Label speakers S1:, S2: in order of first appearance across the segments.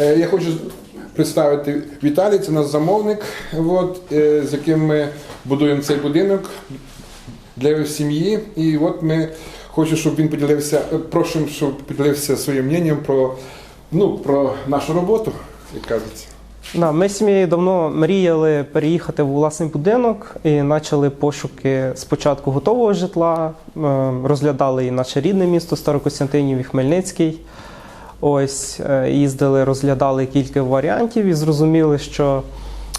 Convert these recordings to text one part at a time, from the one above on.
S1: Е, Я хочу представити Віталій, це наш замовник, от, е, з яким ми будуємо цей будинок для сім'ї. І от ми хочу, щоб він поділився, е, просимо, щоб поділився своїм мненням про, ну, про нашу роботу, як кажеться.
S2: Да, ми сім'єю давно мріяли переїхати в власний будинок і почали пошуки спочатку готового житла, е, розглядали і наше рідне місто Старокостянтинів і Хмельницький. Ось е, їздили, розглядали кілька варіантів і зрозуміли, що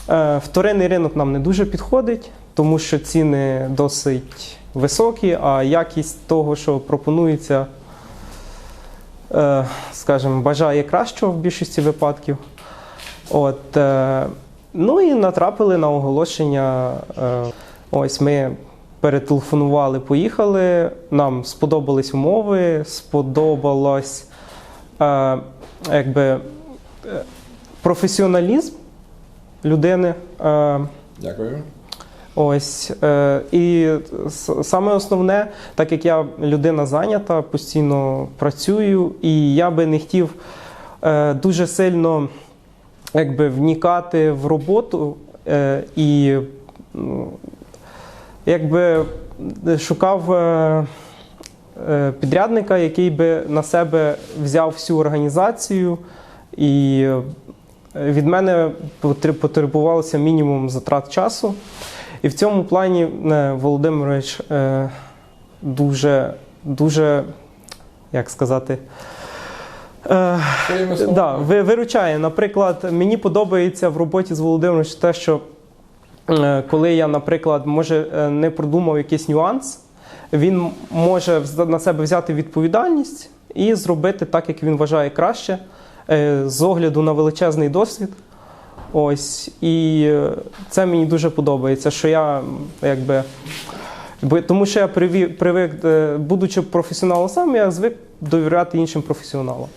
S2: е, вторинний ринок нам не дуже підходить, тому що ціни досить високі, а якість того, що пропонується, е, скажімо, бажає кращого в більшості випадків. От, ну і натрапили на оголошення. Ось ми перетелефонували, поїхали. Нам сподобались умови, сподобалось якби, е, професіоналізм людини. Е,
S1: Дякую.
S2: Ось е, і саме основне, так як я людина зайнята, постійно працюю, і я би не хотів дуже сильно якби, вникати в роботу і ну, якби шукав підрядника, який би на себе взяв всю організацію і е, від мене потребувалося мінімум затрат часу. І в цьому плані е, Володимирович е, дуже, дуже, як сказати, е, да, виручає. Наприклад, мені подобається в роботі з Володимировичем те, що е, коли я, наприклад, може е, не продумав якийсь нюанс, він може на себе взяти відповідальність і зробити так, як він вважає краще, е, з огляду на величезний досвід. Ось, і е, це мені дуже подобається, що я якби. Тому що я привик, е, будучи професіоналом сам, я звик довіряти іншим професіоналам.